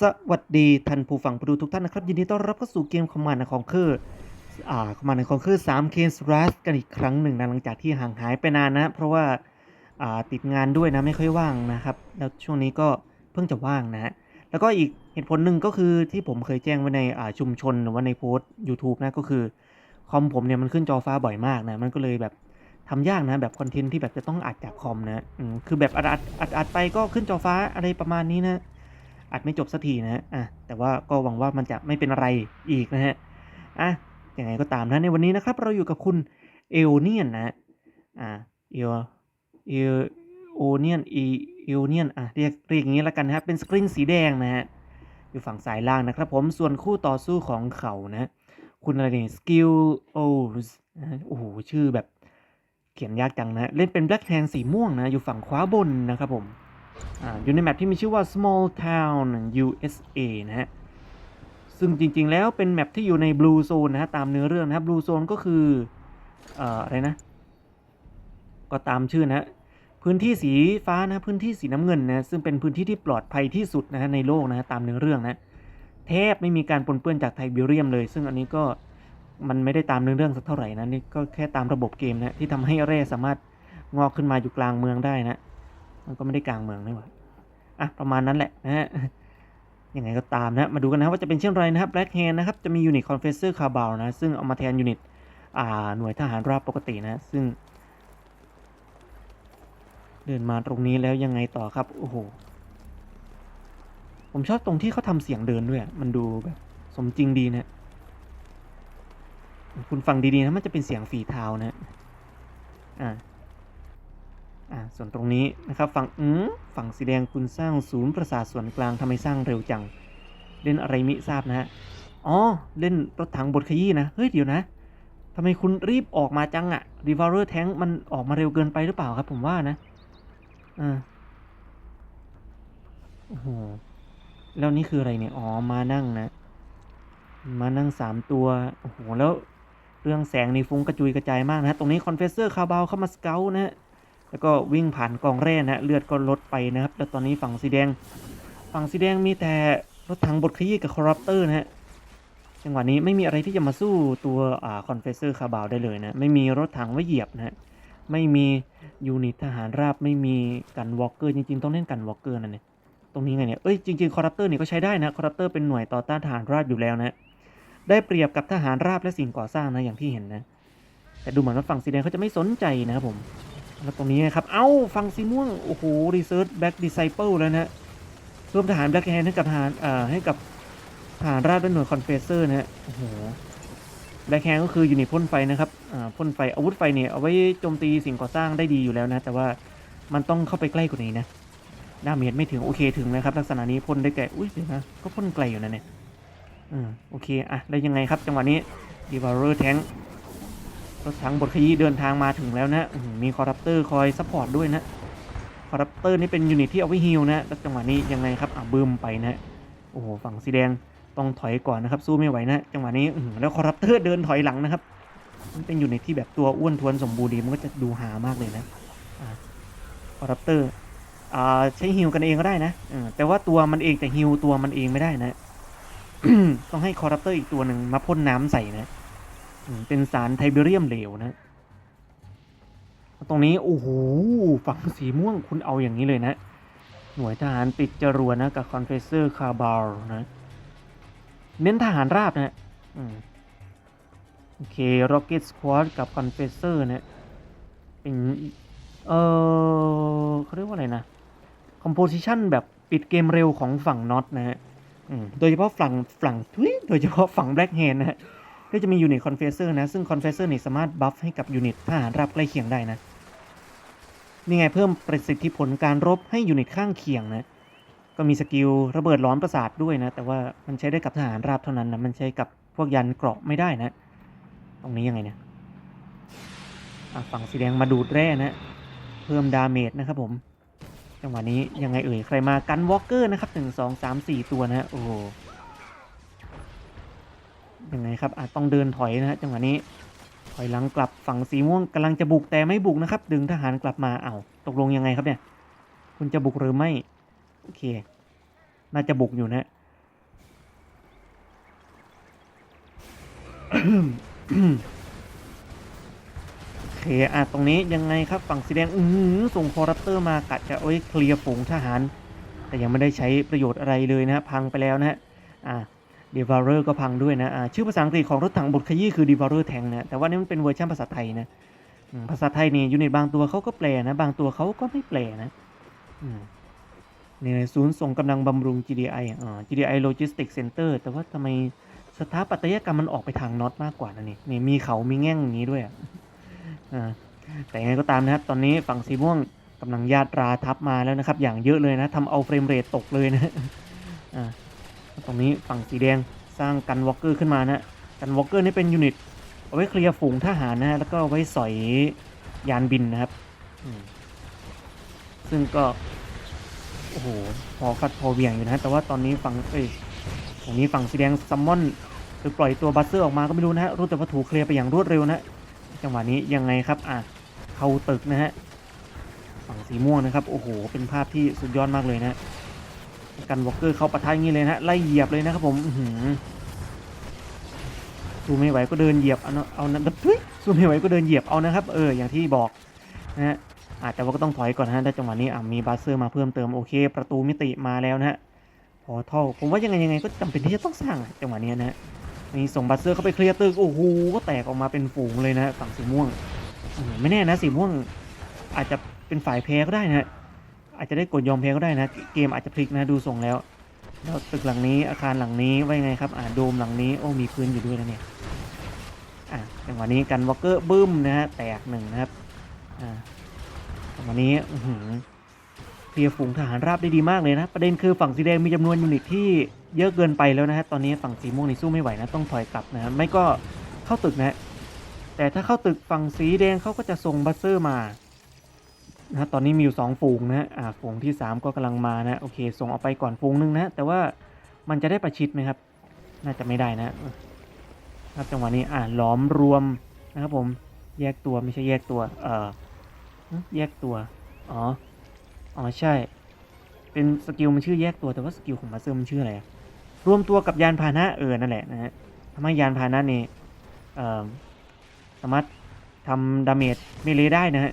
สวัสดีท่านผู้ฟังผู้ดูทุกท่านนะครับ ยินดีต้อนรับเข้าสู่เกมคอมมานด์ของเคอร์อ่าคอมมานด์ของเคอร์สามเคนสรัสกันอีกครั้งหนึ่งนะหลังจากที่ห่างหายไปนานนะ เพราะว่าอ่าติดงานด้วยนะไม่ค่อยว่างนะครับ แล้วช่วงนี้ก็เพิ่งจะว่างนะ แล้วก็อีกเหตุผลหนึ่งก็คือที่ผมเคยแจ้งไว้ในอ่าชุมชนหรือว่าในโพสต์ YouTube นะก็คือคอมผมเนี่ยมันขึ้นจอฟ้าบ่อยมากนะมันก็เลยแบบทำยากนะแบบคอนเทนต์ที่แบบจะต้องอัดจากคอมนะอืมคือแบบอัดอัดอัดอัดไปก็ขึ้นจอฟ้าอะไรประมาณนี้นะ อัดไม่จบสักทีนะฮะอะแต่ว่าก็หวังว่ามันจะไม่เป็นอะไรอีกนะฮะอะยังไงก็ตามนะในวันนี้นะครับเราอยู่กับคุณเอลเนียนนะอ่าเอลเอลโอเนียนเอเอลเนียนอะเรียกเรียกอย่างนี้แล้วกันนะครับเป็นสกรีนสีแดงนะฮะอยู่ฝั่งซ้ายล่างนะครับผมส่วนคู่ต่อสู้ของเขานะคุณอะไรเนี่ยสกิลโอสโอ้โหชื่อแบบเขียนยากจังนะ เล่นเป็นแบล็กแฮนสีม่วงนะ อยู่ฝั่งขวาบนนะครับผม อยู่ในแมปที่มีชื่อว่า Small Town USA นะฮะ ซึ่งจริงๆแล้วเป็นแมปที่อยู่ใน Blue Zone นะฮะ ตามเนื้อเรื่องนะครับ Blue Zone ก็คือเอ่ออะไรนะ ก็ตามชื่อนะฮะ พื้นที่สีฟ้านะ พื้นที่สีน้ำเงินนะ ซึ่งเป็นพื้นที่ที่ปลอดภัยที่สุดนะฮะในโลกนะฮะตามเนื้อเรื่องนะ แทบไม่มีการปนเปื้อนจากไทเบเรียมเลย ซึ่งอันนี้ก็มันไม่ได้ตามเนื้อเรื่องสักเท่าไหร่นะนี่ก็แค่ตามระบบเกมนะที่ทำให้แร่สามารถงอกขึ้นมาอยู่กลางเมืองได้นะ มันก็ไม่ได้กลางเมืองนี่หว่าอะประมาณนั้นแหละนะฮะยังไงก็ตามนะ มาดูกันนะว่าจะเป็นเช่นไรนะครับ Black Hand นะครับ จะมียูนิต Confessor c a b a l นะ ซึ่งเอามาแทนยูนิตอ่าหน่วยทหารราบปกตินะ ซึ่ง เดินมาตรงนี้แล้วยังไงต่อครับ โอ้โห ผมชอบตรงที่เขาทำเสียงเดินด้วย มันดูแบบ สมจริงดีนะ คุณฟังดีๆนะ มันจะเป็นเสียงฝีเท้านะ อ่า อ่าส่วนตรงนี้นะครับฝั่งอืมฝั่งสีแดงคุณสร้างศูนย์ประสาทส่วนกลางทำไมสร้างเร็วจัง เล่นอะไรมิทราบนะฮะอ๋อเล่นรถถังบดขยี้นะเฮ้ยเดี๋ยวนะทำไมคุณรีบออกมาจังอะรีวอลเลอร์แทงมันออกมาเร็วเกินไปหรือเปล่าครับผมว่านะอ่าโอ้โหแล้วนี่คืออะไรเนี่ย อ๋อ มานั่งนะ มานั่งสามตัว โอ้โห แล้วเรื่องแสงนี่ฟุ้งกระจุยกระจายมากนะฮะตรงนี้คอนเฟสเซอร์คาบาลเข้ามาสเกลนะ แล้วก็วิ่งผ่านกองแร่นะเลือดก็ลดไปนะครับ แล้วตอนนี้ฝั่งสีแดง ฝั่งสีแดงมีแต่รถถังบดขยี้กับคอรัปเตอร์นะฮะจังหวะนี้ไม่มีอะไรที่จะมาสู้ตัวอ่าคอนเฟสเซอร์คาบาลได้เลยนะไม่มีรถถังไว้เหยียบนะฮะไม่มียูนิตทหารราบไม่มีกันวอลเกอร์จริงๆต้องเล่นกันวอลเกอร์นั่นเนี่ยตรงนี้ไงเนี่ยเอ้ยจริงๆคอรัปเตอร์นี่ก็ใช้ได้นะคอรัปเตอร์เป็นหน่วยต่อต้านทหารราบอยู่แล้วนะได้เปรียบกับทหารราบและสิ่งก่อสร้างนะอย่างที่เห็นนะแต่ดูเหมือนว่าฝั่งสีแดงเขาจะไม่สนใจนะครับผม แล้วตรงนี้นะครับ เอ้าฝั่งสีม่วง โอ้โห รีเซิร์ชแบ็กดิไซเปิลแล้วนะเพิ่มทหารแบ็กแฮนให้กับทหารเอ่อให้กับทหารราบและหน่วยคอนเฟสเซอร์นะฮะ โอ้โห แบ็กแฮนก็คือยูนิตพ่นไฟนะครับ อ่า พ่นไฟ อาวุธไฟเนี่ย เอาไว้โจมตีสิ่งก่อสร้างได้ดีอยู่แล้วนะ แต่ว่ามันต้องเข้าไปใกล้กว่านี้นะดาเมจไม่ถึง โอเคถึงนะครับ ลักษณะนี้พ่นได้ไกลอุ้ยเดี๋ยวนะ ก็พ่นไกลอยู่นะเนี่ย อืม โอเค อะ แล้วยังไงครับ จังหวะนี้ดีวาร์เรอร์แทง รถถังบทขยี้เดินทางมาถึงแล้วนะ มีคอรัปเตอร์คอยซัพพอร์ตด้วยนะ คอรัปเตอร์นี่เป็นยูนิตที่เอาไว้ฮิลนะแล้วจังหวะนี้ยังไงครับ อะบึมไปนะ โอ้โห ฝั่งสีแดงต้องถอยก่อนนะครับ สู้ไม่ไหวนะ จังหวะนี้แล้วคอรัปเตอร์เดินถอยหลังนะครับ มันเป็นยูนิตที่แบบตัวอ้วนทวนสมบูรณ์ดี มันก็จะดูหามากเลยนะคอรัปเตอร์อ่าใช้ฮิลกันเองก็ได้นะอแต่ว่าตัวมันเองแต่ฮิลตัวมันเองไม่ได้นะ ต้องให้คอรัปเตอร์อีกตัวหนึ่งมาพ่นน้ำใส่นะ เป็นสารไทเบเรียมเหลวนะ ตรงนี้โอ้โหฝั่งสีม่วงคุณเอาอย่างนี้เลยนะ หน่วยทหารติดจรวดนะ กับคอนเฟเซอร์คาบาลนะ เน้นทหารราบนะอโอเค Rocket Squad กับคอนเฟเซอร์นะเป็น เออเขาเรียกว่าอะไรนะ Composition แบบปิดเกมเร็วของฝั่งน็อตนะฮะโดยเฉพาะฝั่งฝั่งทุยโดยเฉพาะฝั่งแบล็กแฮนนะฮะ ก็จะมียูนิตคอนเฟสเซอร์นะ ซึ่งคอนเฟสเซอร์นี่สามารถบัฟให้กับยูนิตทหารราบใกล้เคียงได้นะ นี่ไงเพิ่มประสิทธิผลการรบให้ยูนิตข้างเคียงนะ ก็มีสกิลระเบิดล้อมประสาทด้วยนะ แต่ว่ามันใช้ได้กับทหารราบเท่านั้นนะ มันใช้กับพวกยันเกราะไม่ได้นะ ตรงนี้ยังไงเนี่ยฝั่งสีแดงมาดูดแร่นะ เพิ่มดาเมจนะครับผม จังหวะนี้ยังไงเอ่ย ใครมากันวอล์กเกอร์นะครับหนึ่งสองสามสี่ตัวนะฮะโอ้โห ยังไงครับอาจต้องเดินถอยนะฮะจังหวะนี้ ถอยหลังกลับฝั่งสีม่วงกำลังจะบุกแต่ไม่บุกนะครับ ดึงทหารกลับมาเอา้าตกลงยังไงครับเนี่ย คุณจะบุกหรือไม่ โอเค น่าจะบุกอยู่นะโอเคอะตรงนี้ยังไงครับฝั่งสีแดงอื้อส่งคอรัปเตอร์มากัดจะโอ้ยเคลียร์ฝูงทหาร แต่ยังไม่ได้ใช้ประโยชน์อะไรเลยนะฮะพังไปแล้วนะฮะอ่า ดีวาร์เรอร์ก็พังด้วยนะอ่าชื่อภาษาอังกฤษของรถถังบทขยี้คือดีวาร์เรอร์แทงนะ แต่ว่านี่มันเป็นเวอร์ชันภาษาไทยนะ ภาษาไทยนี่ยูนิตบางตัวเขาก็แปลนะ บางตัวเขาก็ไม่แปลนะอืมนี่ยศูนย์ส่งกำลังบำรุง GDI อ่า GDI Logistics Center แต่ว่าทำไมสถาปัตยกรรมมันออกไปทางน็อตมากกว่านะนี่นี่มีเขามีแง่งอย่างนี้ด้วยอะอ่าแต่ยังไงก็ตามนะครับ ตอนนี้ฝั่งสีม่วงกำลังญาตราทับมาแล้วนะครับ อย่างเยอะเลยนะทำเอาเฟรมเรทตกเลยนะอ่า ตรงนี้ฝั่งสีแดงสร้างกันวอล์กเกอร์ขึ้นมานะกันวอล์กเกอร์นี่เป็นยูนิตเอาไว้เคลียร์ฝูงทหารนะฮะแล้วก็เอาไว้สอยยานบินนะครับ ซึ่งก็ โอ้โห พอฟัดพอเหวี่ยงอยู่นะ แต่ว่าตอนนี้ฝั่งเอ้ยตรงนี้ฝั่งสีแดงซัมมอนหรือปล่อยตัวบัสเซอร์ออกมาก็ไม่รู้นะฮะ รู้แต่ว่าถูกเคลียร์ไปอย่างรวดเร็วนะ จังหวะนี้ยังไงครับ อะ เข้าตึกนะฮะ ฝั่งสีม่วงนะครับ โอ้โห เป็นภาพที่สุดยอดมากเลยนะ กันวอล์กเกอร์เข้าปะทะอย่างนี้เลยนะฮะไล่เหยียบเลยนะครับผมหสู้ไม่ไหวก็เดินเหยียบเอาเอานะทุยสู้ไม่ไหวก็เดินเหยียบเอานะครับ เอออย่างที่บอกนะฮะอาจจะว่าก็ต้องถอยก่อนฮะแต่จังหวะนี้อะมีบาสเซอร์มาเพิ่มเติมโอเค ประตูมิติมาแล้วนะฮะพอเท่าผมว่ายังไงยังไงก็จำเป็นที่จะต้องสร้างจังหวะนี้นะฮะนี่ส่งบาสเซอร์เข้าไปเคลียร์ตึกโอ้โหก็แตกออกมาเป็นฝูงเลยนะฝั่งสีม่วงไม่แน่นะสีม่วงอาจจะเป็นฝ่ายแพ้ก็ได้นะฮะ อาจจะได้กดยอมแพ้ก็ได้นะ เกมอาจจะพลิกนะดูทรงแล้วแล้วตึกหลังนี้อาคารหลังนี้ว่ายังไงครับ อ่าโดมหลังนี้โอ้มีพื้นอยู่ด้วยนะเนี่ยอะจังหวะนี้กันวอลเกอร์บึ้มนะฮะแตกหนึ่งนะครับอ่าจังหวะนี้อื้อหือเคลียร์ฝูงทหารราบได้ดีมากเลยนะ ประเด็นคือฝั่งสีแดงมีจำนวนยูนิตที่เยอะเกินไปแล้วนะฮะ ตอนนี้ฝั่งสีม่วงนี่สู้ไม่ไหวนะ ต้องถอยกลับนะฮะไม่ก็เข้าตึกนะฮะแต่ถ้าเข้าตึกฝั่งสีแดงเขาก็จะส่งบัสเซอร์มา นะตอนนี้มีอยู่สองฝูงนะอ่าฝูงที่สามก็กำลังมานะโอเค ส่งออกไปก่อนฝูงหนึงนะแต่ว่ามันจะได้ประชิดไหมครับ น่าจะไม่ได้นะครับจังหวะนี้อ่าล้อมรวมนะครับผมแยกตัวไม่ใช่แยกตัว เอ่อแยกตัว อ๋อ อ๋อใช่ เป็นสกิลมันชื่อแยกตัวแต่ว่าสกิลของมาเตอร์มันชื่ออะไรรวมตัวกับยานพาหนะเออนั่นแหละนะฮะทำให้ยานพาหนะนี่เอ่อสามารถทำดาเมจเมเลได้นะฮะ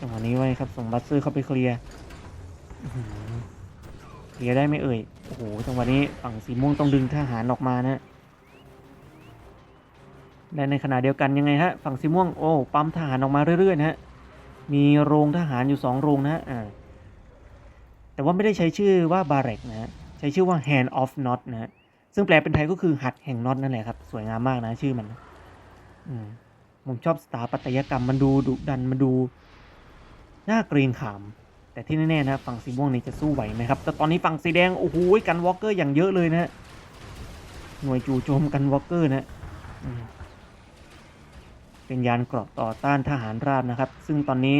จังหวะนี้ไว้ครับส่งบัสซ์เข้าไปเคลียร์เคลียร์ได้ไหมเอ่ย โอ้โหจังหวะนี้ฝั่งสีม่วงต้องดึงทหารออกมานะและในขณะเดียวกันยังไงฮะฝั่งสีม่วงโอ้ปั๊มทหารออกมาเรื่อยๆนะฮะมีโรงทหารอยู่สองโรงนะฮะแต่ว่าไม่ได้ใช้ชื่อว่าบา r ร็กนะฮะใช้ชื่อว่า hand of not นะฮะซึ่งแปลเป็นไทยก็คือหัดแห่งน็อตนั่นแหละครับ สวยงามมากนะชื่อมัน อืมผมชอบสถาปัตยกรรมมันดูดุดันมันดู น่าเกรงขามแต่ที่แน่ๆนะฝั่งสีม่วงนี่จะสู้ไหวไหมครับ แต่ตอนนี้ฝั่งสีแดง โอ้โหกันวอล์กเกอร์อย่างเยอะเลยนะฮะหน่วยจู่โจมกันวอล์กเกอร์นะอืมเป็นยานเกราะต่อต้านทหารราบนะครับ ซึ่งตอนนี้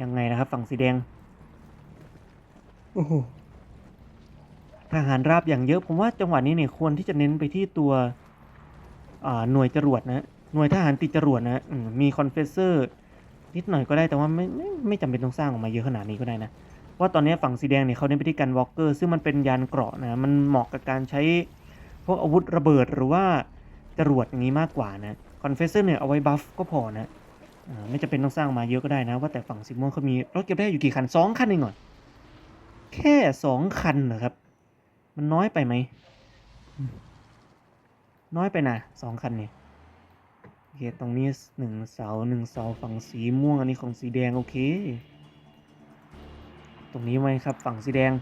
ยังไงนะครับ ฝั่งสีแดงโอ้โหทหารราบอย่างเยอะ ผมว่าจังหวะนี้เนี่ยควรที่จะเน้นไปที่ตัวอ่าหน่วยจรวดนะหน่วยทหารติดจรวดนะอืมมีคอนเฟสเซอร์ นิดหน่อยก็ได้แต่ว่าไม่ไม่ไม่จำเป็นต้องสร้างออกมาเยอะขนาดนี้ก็ได้นะเพราตอนนี้ฝั่งสีแดงเนี่ยเขาเน้นไปที่การวอล์กเกอร์ซึ่งมันเป็นยานเกราะนะมันเหมาะกับการใช้พวกอาวุธระเบิดหรือว่าจรวดอย่างนี้มากกว่านะคอนเฟสเซอร์เนี่ยเอาไว้บัฟก็พอนะไม่จำเป็นต้องสร้างมาเยอะก็ได้นะ ว่าแต่ฝั่งสีม่วงเขามีรถเก็บได้อยู่กี่คันสองคันเองเหรอแค่สองคันเหรอครับ มันน้อยไปไหมน้อยไปนะสองคันเนี่ย เคตรงนี้หนึ่งเสาหนึ่งเสาฝั่งสีม่วงอันนี้ของสีแดงโอเค ตรงนี้ไว้ครับ ฝั่งสีแดง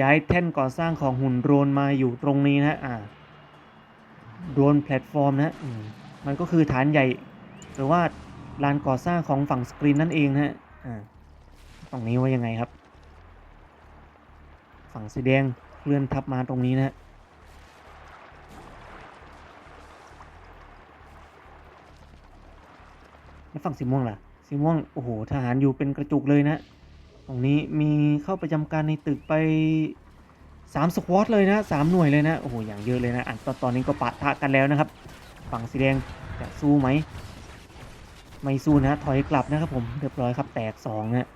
ย้ายแท่นก่อสร้างของหุ่นโดรนมาอยู่ตรงนี้นะอ่าโดรนแพลตฟอร์มนะอืมันก็คือฐานใหญ่ หรือว่าลานก่อสร้างของฝั่งสกรีนนั่นเองนะฮะอ่าตรงนี้ไว้ยังไงครับ ฝั่งสีแดงเคลื่อนทับมาตรงนี้นะฮะ แล้วฝั่งสีม่วงล่ะ สีม่วง โอ้โห ทหารอยู่เป็นกระจุกเลยนะ ตรงนี้มีเข้าประจำการในตึกไปสามสควอตเลยนะสามหน่วยเลยนะ โอ้โห อย่างเยอะเลยนะอะตอนตอนนี้ก็ปะทะกันแล้วนะครับ ฝั่งสีแดงจะสู้ไหม ไม่สู้นะ ถอยกลับนะครับผม เรียบร้อยครับ แตกสองนะ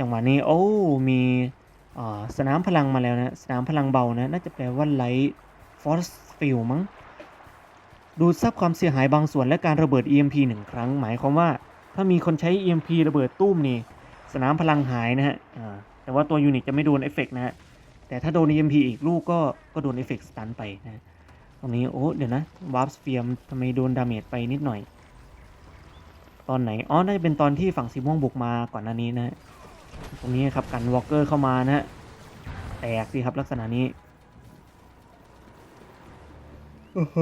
จังหวะนี้ โอ้ มีสนามพลังมาแล้วนะ สนามพลังเบานะ น่าจะแปลว่าไลท์ฟอสฟิลมั้ง ดูดซับความเสียหายบางส่วนและการระเบิด EMP หนึ่งครั้ง หมายความว่า ถ้ามีคนใช้ EMP ระเบิดตุ้มนี่ สนามพลังหายนะฮะแต่ว่าตัวยูนิตจะไม่โดนเอฟเฟกต์นะฮะ แต่ถ้าโดน EMP อีกลูกก็ก็โดนเอฟเฟกต์สตันไปนะตรงนี้โอ้เดี๋ยวนะวาร์ปสเฟียมทำไมโดนดาเมจไปนิดหน่อย ตอนไหน อ๋อ น่าจะเป็นตอนที่ฝั่งสีม่วงบุกมาก่อนหน้านี้นะฮะตรงนี้ครับกันวอลเกอร์เข้ามานะฮะแตกสิครับลักษณะนี้ห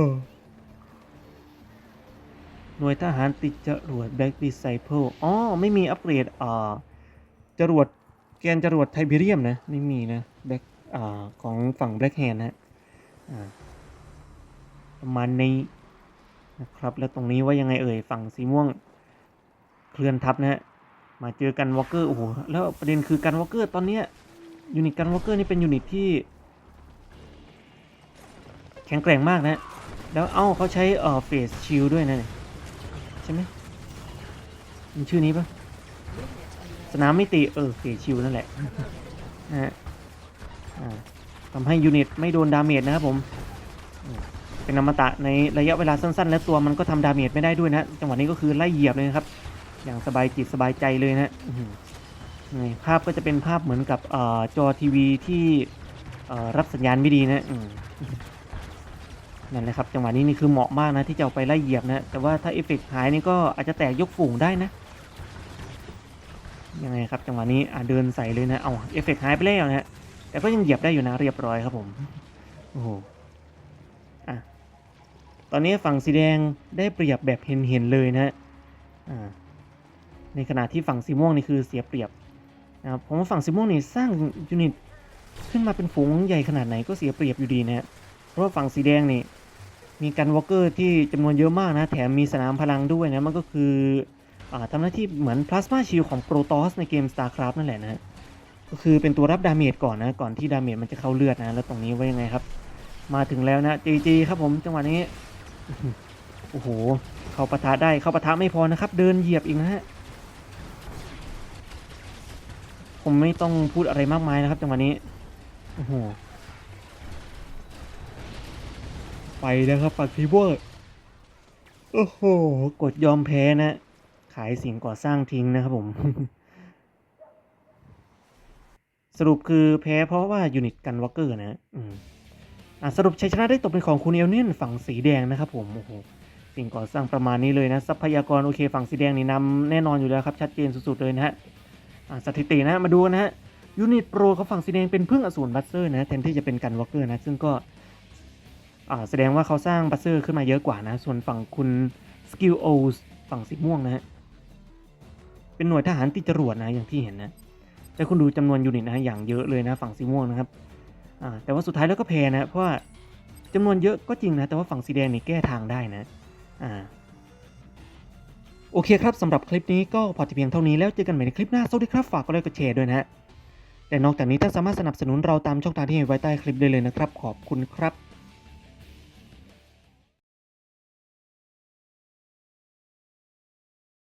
หน่วยทหารติดจรวด Black Disciple อ๋อ ไม่มีอัปเกรดอ่าจรวดแกนจรวดไทเบเรียมนะ ไม่มีนะ Black อ่าของฝั่ง Black Hand นะอ่าประมาณนี้นะครับ แล้วตรงนี้ว่ายังไงเอ่ย ฝั่งสีม่วงเคลื่อนทับนะฮะ มาเจอกันวอลเกอร์ โอ้โห แล้วประเด็นคือกันวอลเกอร์ตอนเนี้ยยูนิตกันวอลเกอร์นี่เป็นยูนิตที่ แข็งแกร่งมากนะ แล้วเอ้าเขาใช้เอ่อเฟสชิลด้วยนะเนี่ย ช่ไหมมันชื่อนี้ปะสนามมิติเออเฟสชิลนั่นแหละนะฮะทำให้ยูนิตไม่โดนดาเมจนะครับผม เป็นอมตะในระยะเวลาสั้น ๆ และตัวมันก็ทำดาเมจไม่ได้ด้วยนะ จังหวะนี้ก็คือไล่เหยียบเลยนะครับ อย่างสบายจิตสบายใจเลยนะภาพก็จะเป็นภาพเหมือนกับออจอทีวีที่รับสัญญาณไม่ดีนะ นั่นแหละครับจังหวะนี้นี่คือเหมาะมากนะที่จะเอาไปไล่เหยียบนะแต่ว่าถ้าเอฟเฟกต์หายนี่ก็อาจจะแตกยกฝูงได้นะยังไงครับจังหวะนี้อะเดินใส่เลยนะเอาเอฟเฟกต์หายไปแล้วนะฮะแต่ก็ยังเหยียบได้อยู่นะเรียบร้อยครับผมโอ้โหอะตอนนี้ฝั่งสีแดงได้เปรียบแบบเห็นเห็นเลยนะฮะอ่าในขณะที่ฝั่งสีม่วงนี่คือเสียเปรียบนะครับผมว่าฝั่งสีม่วงนี่สร้างยูนิตขึ้นมาเป็นฝูงใหญ่ขนาดไหนก็เสียเปรียบอยู่ดีนะฮะเพราะว่าฝั่งสีแดงนี่ มีกันวอล์กเกอร์ที่จำนวนเยอะมากนะ แถมมีสนามพลังด้วยนะ มันก็คืออาทำหน้าที่เหมือนพลาสมาชิลของโปรตอสในเกม StarCraft นั่นแหละนะ ก็คือเป็นตัวรับดาเมจก่อนนะ ก่อนที่ดาเมจมันจะเข้าเลือดนะ แล้วตรงนี้ว่ายังไงครับ มาถึงแล้วนะจีจีครับผมจังหวะนี้ โอ้โห เข้าปะทะได้เข้าปะทะไม่พอนะครับ เดินเหยียบอีกนะฮะผมไม่ต้องพูดอะไรมากมายนะครับจังหวะนี้โอ้โห ไปแล้วครับปักทีเวอร์ โอ้โห กดยอมแพ้นะ ขายสิ่งก่อสร้างทิ้งนะครับผม สรุปคือแพ้เพราะว่ายูนิตกันวอลเกอร์นะอืมอะสรุปชัยชนะได้ตกเป็นของคุณเอลเนียนฝั่งสีแดงนะครับผม โอ้โห สิ่งก่อสร้างประมาณนี้เลยนะ ทรัพยากรโอเค ฝั่งสีแดงนี่นำแน่นอนอยู่แล้วครับ ชัดเจนสุดๆเลยนะฮะอะสถิตินะมาดูนะฮะยูนิตโปรของฝั่งสีแดงเป็นพึ่งอสูรบัสเซอร์นะแทนที่จะเป็นกันวอลเกอร์นะ ซึ่งก็ แสดงว่าเขาสร้างบัสเซอร์ขึ้นมาเยอะกว่านะ ส่วนฝั่งคุณสกิลโอสฝั่งสีม่วงนะฮะ เป็นหน่วยทหารติดจรวดนะอย่างที่เห็นนะแต่คุณดูจำนวนยูนิตนะอย่างเยอะเลยนะฝั่งสีม่วงนะครับอ่าแต่ว่าสุดท้ายแล้วก็แพ้นะเพราะว่าจำนวนเยอะก็จริงนะ แต่ว่าฝั่งสีแดงนี่แก้ทางได้นะอ่าโอเคครับสำหรับคลิปนี้ก็พอจะเพียงเท่านี้แล้วเจอกันใหม่ในคลิปหน้าสวัสดีครับฝากกดไลค์กดแชร์ด้วยนะฮะแต่นอกจากนี้ท่านสามารถสนับสนุนเราตามช่องทางที่ให้ไว้ใต้คลิปได้เลยนะครับ ขอบคุณครับ